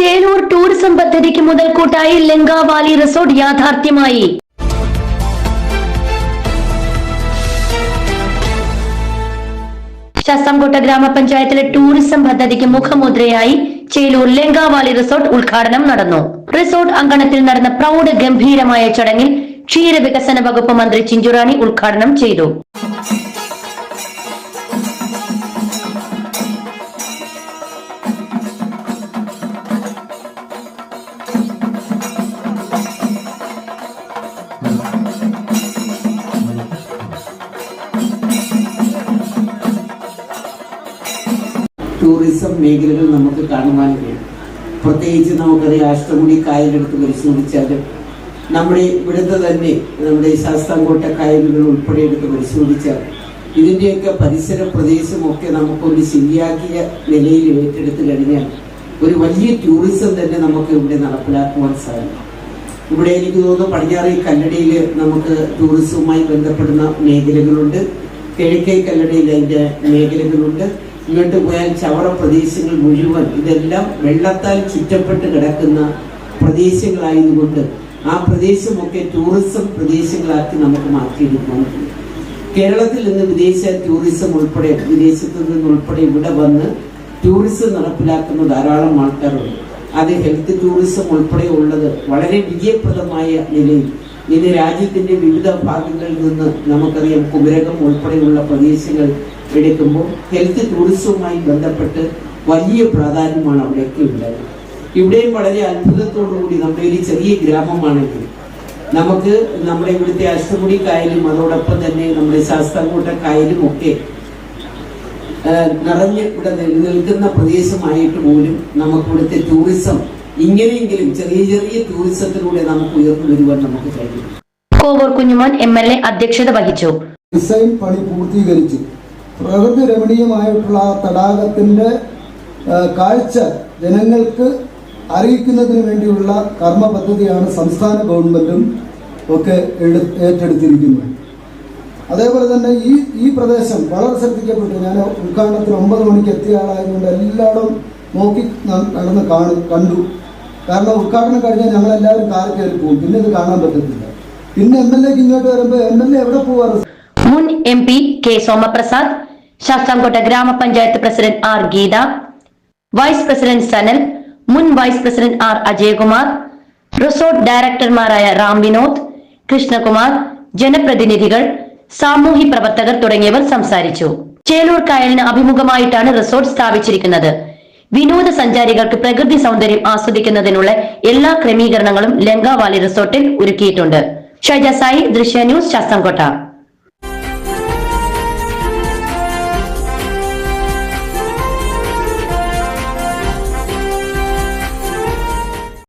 Chelur tourism പദ്ധതിക്ക് മുതൽക്കൂട്ടായി ലങ്കാവാലി resort യാഥാർത്ഥ്യമായി. ശസ്തംകോട്ട ഗ്രാമപഞ്ചായത്തിലെ ടൂറിസം പദ്ധതിക്ക് മുഖമുദ്രയായി ചേലൂർ ലങ്കാവാലി റിസോർട്ട് ഉദ്ഘാടനം നടന്നു. റിസോർട്ട് അങ്കണത്തിൽ നടന്ന പ്രൗഢ ഗംഭീരമായ ചടങ്ങിൽ ക്ഷീരവികസന വകുപ്പ് മന്ത്രി ചിഞ്ചുറാണി ഉദ്ഘാടനം ചെയ്തു. ടൂറിസം മേഖലകൾ നമുക്ക് കാണുവാൻ കഴിയും. പ്രത്യേകിച്ച് നമുക്കറിയാം അഷ്ടമുടി കായലെടുത്ത് പരിശോധിച്ചാൽ നമ്മുടെ ഇവിടുത്തെ തന്നെ നമ്മുടെ ശാസ്താംകോട്ട കായലുകൾ ഉൾപ്പെടെ എടുത്ത് പരിശോധിച്ചാൽ ഇതിന്റെയൊക്കെ പരിസര പ്രദേശമൊക്കെ നമുക്കൊന്ന് ശരിയാക്കിയ നിലയിൽ ഏറ്റെടുത്ത് കഴിഞ്ഞാൽ ഒരു വലിയ ടൂറിസം തന്നെ നമുക്ക് ഇവിടെ നടപ്പിലാക്കുവാൻ സാധിക്കും. ഇവിടെ എനിക്ക് തോന്നുന്നു പടിഞ്ഞാറേ കല്ലടയിൽ നമുക്ക് ടൂറിസവുമായി ബന്ധപ്പെടുന്ന മേഖലകളുണ്ട്. കിഴക്കേ കല്ലടയിൽ അതിന്റെ മേഖലകളുണ്ട്. ഇങ്ങോട്ട് പോയാൽ ചവറ പ്രദേശങ്ങൾ മുഴുവൻ ഇതെല്ലാം വെള്ളത്താൽ ചുറ്റപ്പെട്ട് കിടക്കുന്ന പ്രദേശങ്ങളായതുകൊണ്ട് ആ പ്രദേശമൊക്കെ ടൂറിസം പ്രദേശങ്ങളാക്കി നമുക്ക് മാറ്റിയെടുക്കാൻ കേരളത്തിൽ നിന്ന് വിദേശ ടൂറിസം ഉൾപ്പെടെ വിദേശത്തു നിന്ന് ഉൾപ്പെടെ ഇവിടെ വന്ന് ടൂറിസം നടപ്പിലാക്കുന്ന ധാരാളം ആൾക്കാരുണ്ട്. അത് ഹെൽത്ത് ടൂറിസം ഉൾപ്പെടെ ഉള്ളത് വളരെ വിജയപ്രദമായ നിലയിൽ ഇന്ന് രാജ്യത്തിന്റെ വിവിധ ഭാഗങ്ങളിൽ നിന്ന് നമുക്കറിയാം കുമരകം ഉൾപ്പെടെയുള്ള പ്രദേശങ്ങൾ എടുക്കുമ്പോൾ ഹെൽത്ത് ടൂറിസവുമായി ബന്ധപ്പെട്ട് വലിയ പ്രാധാന്യമാണ് അവിടെയൊക്കെ ഉള്ളത്. ഇവിടെയും വളരെ അത്ഭുതത്തോടു കൂടി നമ്മുടെ ഒരു ചെറിയ ഗ്രാമമാണെങ്കിൽ നമുക്ക് നമ്മുടെ ഇവിടുത്തെ അഷ്ടമുടി കായലും അതോടൊപ്പം തന്നെ നമ്മുടെ ശാസ്താംകോട്ട കായലും ഒക്കെ നിറഞ്ഞ് ഇവിടെ നിലനിൽക്കുന്ന പ്രദേശമായിട്ട് പോലും നമുക്ക് ഇവിടുത്തെ ടൂറിസം ഇങ്ങനെയെങ്കിലും ചെറിയ ചെറിയ ടൂറിസത്തിലൂടെ നമുക്ക് ഉയർന്നു വരുവാൻ നമുക്ക് കഴിയും Kovoor Kunjumon M L A അധ്യക്ഷത വഹിച്ചു. ഡിസൈൻ പണി പൂർത്തീകരിച്ചു. പ്രകൃതി രമണീയമായിട്ടുള്ള ആ തടാകത്തിന്റെ കാഴ്ച ജനങ്ങൾക്ക് അറിയിക്കുന്നതിന് വേണ്ടിയുള്ള കർമ്മ പദ്ധതിയാണ് സംസ്ഥാന ഗവൺമെന്റും ഒക്കെ ഏറ്റെടുത്തിരിക്കുന്നത്. അതേപോലെ തന്നെ ഈ ഈ പ്രദേശം വളരെ ശ്രദ്ധിക്കപ്പെട്ടു. ഞാൻ ഉദ്ഘാടനത്തിന് ഒമ്പത് മണിക്ക് എത്തിയ ആളായതുകൊണ്ട് എല്ലായിടും നോക്കി നടന്ന് കാണു കണ്ടു. കാരണം ഉദ്ഘാടനം കഴിഞ്ഞാൽ ഞങ്ങളെല്ലാവരും കാർ കയറി പോകും. പിന്നെ ഇത് കാണാൻ പറ്റത്തില്ല. പിന്നെ എം എൽ എക്ക് ഇങ്ങോട്ട് വരുമ്പോൾ എം എൽ എ എവിടെ പോവാറ്? മുൻ M P K Somaprasad Sasthamkotta ഗ്രാമപഞ്ചായത്ത് president R Geetha vice president Sanal മുൻ vice president R Ajayakumar resort ഡയറക്ടർമാരായ Ram Vinod Krishnakumar ജനപ്രതിനിധികൾ സാമൂഹ്യ പ്രവർത്തകർ തുടങ്ങിയവർ സംസാരിച്ചു. ചേലൂർ കായലിന് അഭിമുഖമായിട്ടാണ് റിസോർട്ട് സ്ഥാപിച്ചിരിക്കുന്നത്. വിനോദസഞ്ചാരികൾക്ക് പ്രകൃതി സൗന്ദര്യം ആസ്വദിക്കുന്നതിനുള്ള എല്ലാ ക്രമീകരണങ്ങളും ലങ്കാവാലി റിസോർട്ടിൽ ഒരുക്കിയിട്ടുണ്ട്. ഷൈജ സായി ദൃശ്യ ന്യൂസ് ശാസ്താംകോട്ട.